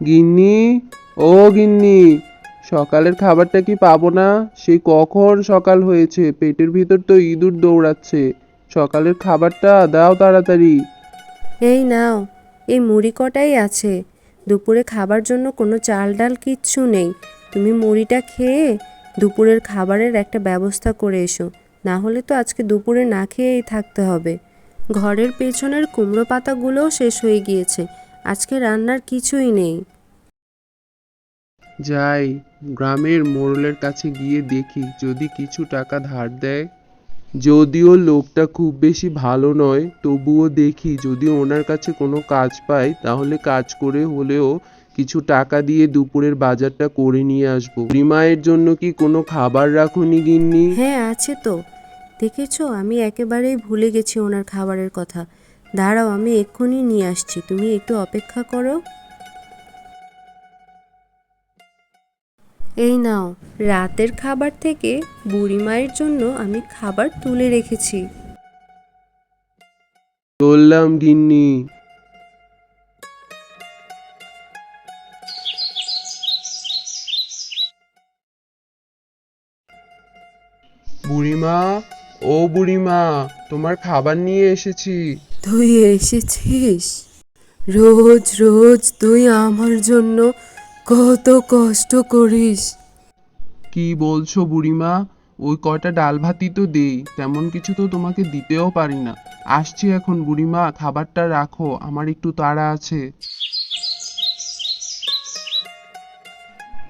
গিন্নি? ও গিন্নি, সকালের খাবারটা কি পাবো না? সে কখন সকাল হয়েছে? পেটের ভিতর তো ইঁদুর দৌড়াচ্ছে। সকালের খাবারটা দাও তাড়াতাড়ি। এই নাও, এই মুড়ি কটাই আছে। দুপুরে খাবার জন্য কোনো চাল ডাল কিচ্ছু নেই। তুমি মুড়িটা খেয়ে দুপুরের খাবারের একটা ব্যবস্থা করে এসো। না হলে তো আজকে দুপুরে না খেয়েই থাকতে হবে। ঘরের পেছনের কুমড়ো পাতাগুলোও শেষ হয়ে গিয়েছে। আজকে রান্নার কিছুই নেই। যাই গ্রামের মোড়লের কাছে গিয়ে দেখি যদি কিছু টাকা ধার দেয়। যদিও লোকটা খুব বেশি ভালো নয় তবুও দেখি যদি ওনার কাছে কোনো কাজ পাই তাহলে কাজ করে হলেও কিছু টাকা দিয়ে দুপুরের বাজারটা করে নিয়ে আসব। রিমায়ের জন্য কি কোনো খাবার রাখুনি গিন্নি? হ্যাঁ আছে তো। দেখেছ আমি একেবারেই ভুলে গেছি ওনার খাবারের কথা। দাঁড়াও, আমি এক্ষুনি নিয়ে আসছি। তুমি একটু অপেক্ষা করো। এই নাও, রাতের খাবার থেকে বুড়ি মায়ের জন্য আমি খাবার তুলে রেখেছি। চললাম গিন্নি। বুড়িমা, ও বুড়িমা, তোমার খাবার নিয়ে এসেছি। তুই এসেছিস? রোজ রোজ তুই আমার জন্য কত কষ্ট করিস। কি বলছো বুড়িমা? ওই কয়টা ডাল ভাতই তো দেই তেমন কিছু তো তোমাকে দিতেও পারি না। আসছি এখন বুড়িমা খাবারটা রাখো আমার একটু তাড়া আছে।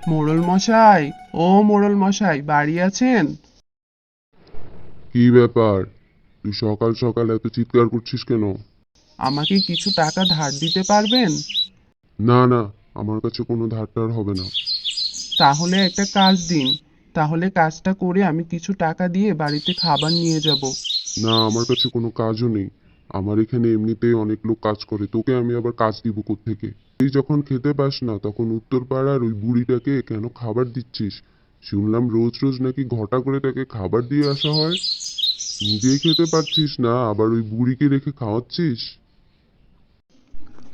মোড়ল মশাই ও মোড়ল মশাই বাড়ি আছেন? কি ব্যাপার? তুই সকাল সকাল এত চিৎকার করছিস কেন? আমাকে কিছু টাকা ধার দিতে পারবেন? না না আমার কাছে কোনো ধারটার হবে না। তাহলে একটা কাজ দিন। তাহলে কাজটা করে আমি কিছু টাকা দিয়ে বাড়িতে খাবার নিয়ে যাব। না আমার কাছে কোনো কাজও নেই। আমার এখানে এমনিতেই অনেক লোক কাজ করে। তোকে আমি আবার কাজ দিব থেকে তুই যখন খেতে পাস না তখন উত্তর পাড়ার ওই বুড়িটাকে কেন খাবার দিচ্ছিস? শুনলাম রোজ রোজ নাকি ঘটা করে তাকে খাবার দিয়ে আসা হয়। নিজেই খেতে পারছিস না আবার ওই বুড়িকে রেখে খাওয়াচ্ছিস?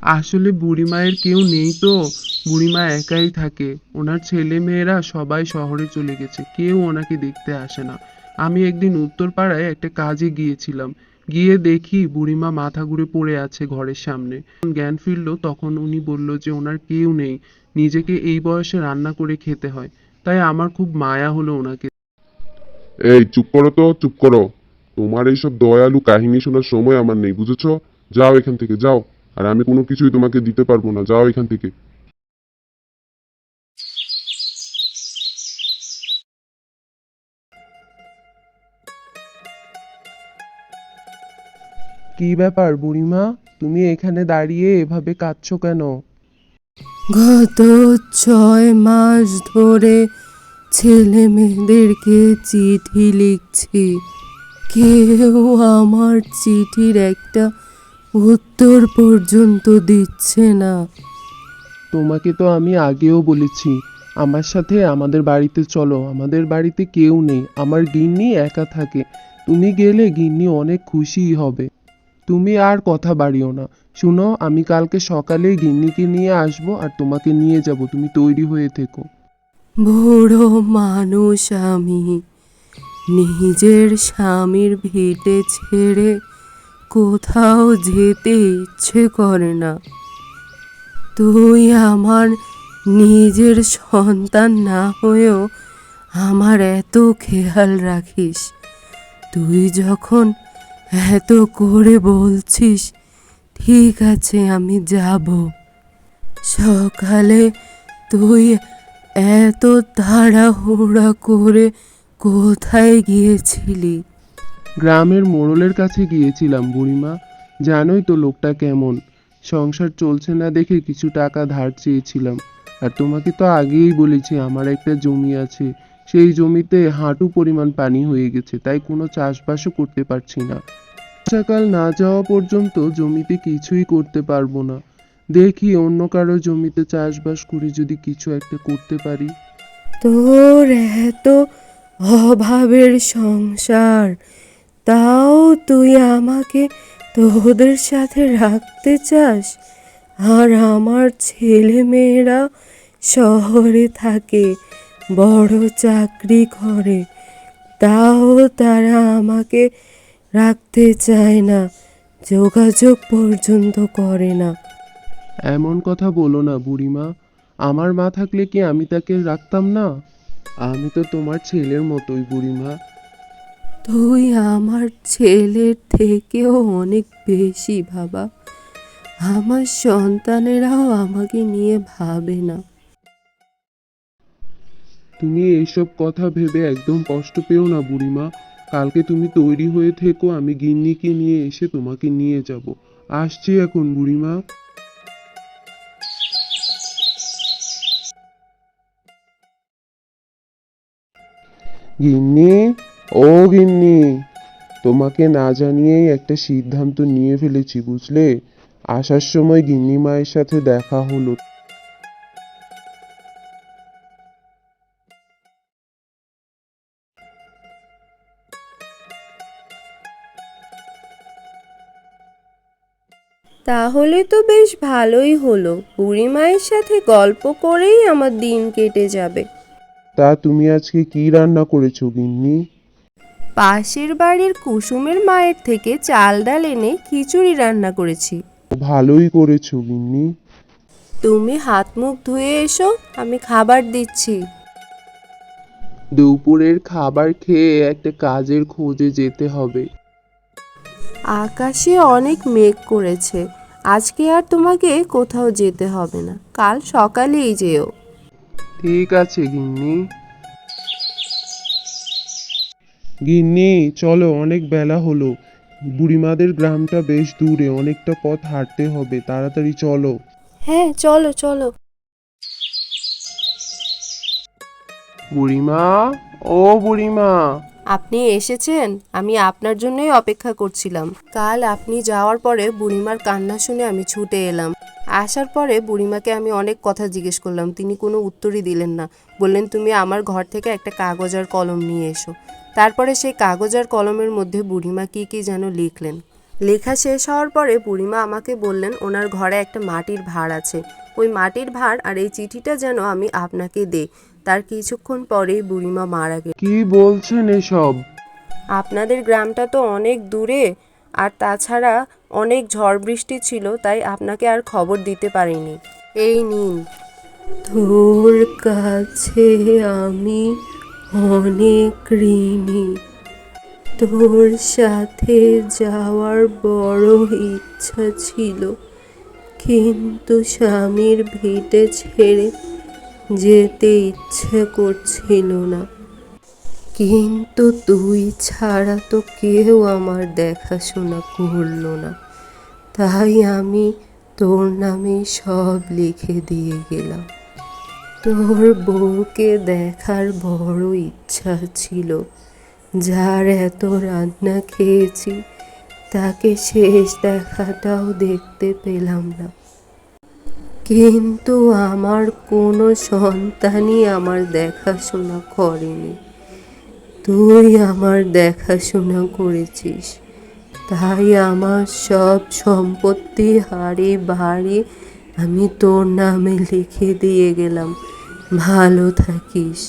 আসলে বুড়ি মায়ের কেউ নেই তো। বুড়িমা একাই থাকে। ওনার ছেলে মেয়েরা সবাই শহরে চলে গেছে। কেউ ওনাকে দেখতে আসে না। আমি একদিন উত্তর পাড়ায় একটা কাজে গিয়েছিলাম। গিয়ে দেখি বুড়িমা মাথা ঘুরে পড়ে আছে ঘরের সামনে। জ্ঞান ফিরলো তখন উনি বলল যে ওনার কেউ নেই। নিজেকে এই বয়সে রান্না করে খেতে হয়। তাই আমার খুব মায়া হলো ওনাকে। এই চুপ করো তো চুপ করো। তোমার এইসব দয়ালু কাহিনী শোনার সময় আমার নেই বুঝেছ? যাও এখান থেকে যাও। আর আমি কোনো কিছুই তোমাকে দিতে পারব না যাও এখান থেকে। কি ব্যাপার বুড়িমা? তুমি এখানে দাঁড়িয়ে এভাবে কাঁদছো কেন? গত ছয় মাস ধরে ছেলে মেয়েদেরকে চিঠি লিখছি। কেউ আমার চিঠির একটা উত্তর পর্যন্ত দিচ্ছে না। তোমাকে তো আমি আগেও বলেছি আমার সাথে আমাদের বাড়িতে চলো আমাদের বাড়িতে কেউ নেই আমার গিন্নি একা থাকে তুমি গেলে গিন্নি অনেক খুশিই হবে। তুমি আর কথা বাড়িও না। শুনো আমি কালকে সকালে গিন্নিকে নিয়ে আসব আর তোমাকে নিয়ে যাব তুমি তৈরি হয়ে থেকো। বুড়ো মানুষ আমি। নিজের স্বামীর ভিটে ছেড়ে কোথাও যেতে ইচ্ছে করে না। তুই আমার নিজের সন্তান না হয়েও আমার এত খেয়াল রাখিস। তুই যখন এত করে বলছিস, ঠিক আছে, আমি যাব। সকালে তুই এত তাড়াহুড়া করে কোথায় গিয়েছিলি? গ্রামের মোড়লের কাছে গিয়েছিলাম বুড়িমা। জানোই তো লোকটা কেমন। সংসার চলছে না দেখে কিছু টাকা ধার চেয়েছিলাম। আর তোমাকে তো আগেই বলেছি আমার একটা জমি আছে। সেই জমিতে হাঁটু পরিমাণ পানি হয়ে গেছে তাই কোনো চাষবাসও করতে পারছি না। বর্ষাকাল না যাওয়া পর্যন্ত জমিতে কিছুই করতে পারব না। দেখি অন্য কারও জমিতে চাষবাস করে যদি কিছু একটা করতে পারি। তোর এত অভাবের সংসার। তাও তুই আমাকে তোদের সাথে রাখতে চাস? আর আমার ছেলে মেয়েরা শহরে থাকে, বড় চাকরি করে। তাও তারা আমাকে রাখতে চায় না, যোগাযোগ পর্যন্ত করে না। এমন কথা বলো না বুড়িমা, আমার মা থাকলে কি আমি তাকে রাখতাম না? আমি তো তোমার ছেলের মতোই বুড়িমা। তুই আমার ছেলের থেকেও অনেক বেশি বাবা। আমার সন্তানেরাও আমাকে নিয়ে ভাবে না। তুমি এইসব কথা ভেবে একদম কষ্ট পেও না বুড়িমা। কালকে তুমি তৈরি হয়ে থেকো আমি গিন্নিকে নিয়ে এসে তোমাকে নিয়ে যাব। আসছি এখন বুড়িমা। গিন্নি, ও গিন্নি, তোমাকে না জানিয়েই একটা সিদ্ধান্ত নিয়ে ফেলেছি, বুঝলে? আসার সময় গিন্নি মায়ের সাথে দেখা হলো। তাহলে তো বেশ ভালোই হলো। বুড়ি মায়ের সাথে গল্প করেই আমার দিন কেটে যাবে। তা তুমি আজকে কি রান্না করেছ গিন্নি? পাশের বাড়ির কুসুমের মায়ের থেকে চাল ডাল এনে খিচুড়ি রান্না করেছি। ভালোই করেছ গিন্নি। তুমি হাত মুখ ধুয়ে এসো আমি খাবার দিচ্ছি। দুপুরের খাবার খেয়ে একটা কাজের খোঁজে যেতে হবে। আকাশে অনেক মেঘ করেছে। আজকে আর তোমাকে কোথাও যেতে হবে না। কাল সকালেই যেও। ঠিক আছে গিন্নি। গিন্নি চলো অনেক বেলা হলো। বুড়িমাদের গ্রামটা বেশ দূরে অনেকটা পথ হাঁটতে হবে। তাড়াতাড়ি চলো। হ্যাঁ চলো চলো। বুড়িমা ও বুড়িমা। আপনি এসেছেন? আমি আপনার জন্যই অপেক্ষা করছিলাম। কাল আপনি যাওয়ার পরে বুড়িমার কান্না শুনে আমি ছুটে এলাম। আসার পরে বুড়িমাকে আমি অনেক কথা জিজ্ঞেস করলাম। তিনি কোনো উত্তরই দিলেন না। বললেন তুমি আমার ঘর থেকে একটা কাগজ আর কলম নিয়ে এসো। তারপরে সেই কাগজ আর কলমের মধ্যে বুড়িমা কি কি যেন লিখলেন। লেখা শেষ হওয়ার পরে বুড়িমা আমাকে বললেন ওনার ঘরে একটা মাটির ভাঁড় আছে। ওই মাটির ভাঁড় আর এই চিঠিটা যেন আমি আপনাকে দেই। তার কিছুক্ষণ পরেই বুড়িমা মারা গেল। কি বলছেন এসব? আপনাদের গ্রামটা তো অনেক দূরে। আর তাছাড়া অনেক ঝড় বৃষ্টি ছিল, তাই আপনাকে আর খবর দিতে পারিনি। এই নিন। তোর কাছে আমি অনেক ঋণী। তোর সাথে যাওয়ার বড় ইচ্ছা ছিল, কিন্তু স্বামীর ভিটে ছেড়ে যেতে ইচ্ছে করছিল না। কিন্তু তুই ছাড়া তো কেউ আমার দেখাশোনা করল না। তাই আমি তোর নামে সব লিখে দিয়ে গেলাম। তোর বউকে দেখার বড় ইচ্ছা ছিল। যার এত রান্না খেয়েছি, তাকে শেষ দেখাটাও দেখতে পেলাম না। কিন্তু আমার কোনো সন্তানই আমার দেখাশোনা করেনি। তুই আমার দেখাশোনা করেছিস। তাই আমার সব সম্পত্তি হাড়ি বাড়ি আমি তোর নামে লিখে দিয়ে গেলাম। ভালো থাকিস।